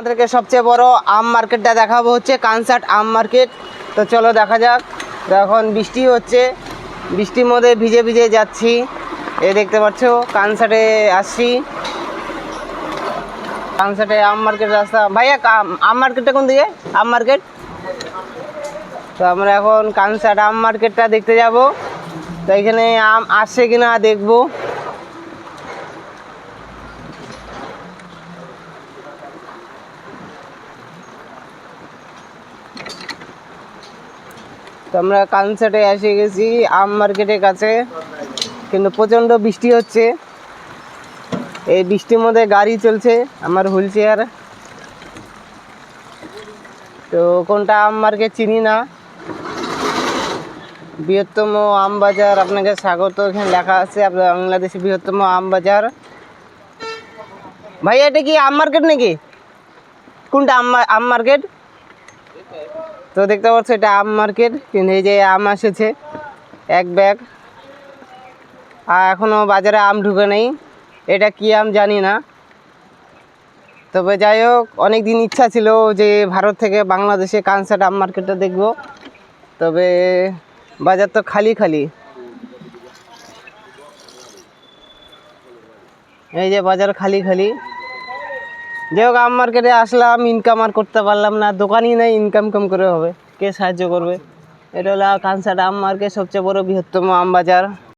আমাদেরকে সবচেয়ে বড় আম মার্কেটটা দেখাবো হচ্ছে কানসার্ট আম মার্কেট। তো চলো দেখা যাক। এখন বৃষ্টি হচ্ছে। বৃষ্টির মধ্যে ভিজে ভিজে যাচ্ছি। এ দেখতে পাচ্ছ কানসার্টে আসছি। কানসার্টে আম মার্কেট রাস্তা। ভাইয়া আম মার্কেটটা কোন দিকে? আম মার্কেট? তো আমরা এখন কানসার্ট আম মার্কেটটা দেখতে যাব। তো এখানে আম আসছে কিনা দেখব। তো আমরা কানসার্টে এসে গেছি, আম মার্কেটের কাছে। কিন্তু প্রচণ্ড বৃষ্টি হচ্ছে। এই বৃষ্টির মধ্যে গাড়ি চলছে, আমার হুইল চেয়ার তো কোনটা আম মার্কেট চিনি না। বৃহত্তম আম বাজার আপনাকে স্বাগত। এখানে লেখা আছে, আপনার বাংলাদেশের বৃহত্তম আম বাজার। ভাই এটা কি আম মার্কেট নাকি? কোনটা আম আম মার্কেট তো দেখতে পাচ্ছ এটা আম মার্কেট, কিন্তু এই যে আম এসেছে এক ব্যাগ। আর এখনও বাজারে আম ঢুকে নেই। এটা কি আম জানি না। তবে যাই হোক অনেক দিন ইচ্ছা ছিল যে ভারত থেকে বাংলাদেশে কানসার্ট আম মার্কেটটা দেখব। তবে বাজার তো খালি খালি। এই যে বাজার খালি খালি। যাই হোক আম মার্কেটে আসলাম ইনকাম আর করতে পারলাম না। দোকানই নেই ইনকাম কম করে হবে? কে সাহায্য করবে? এটা হলো কানসার্ট আম মার্কেট সবচেয়ে বড় বৃহত্তম আম বাজার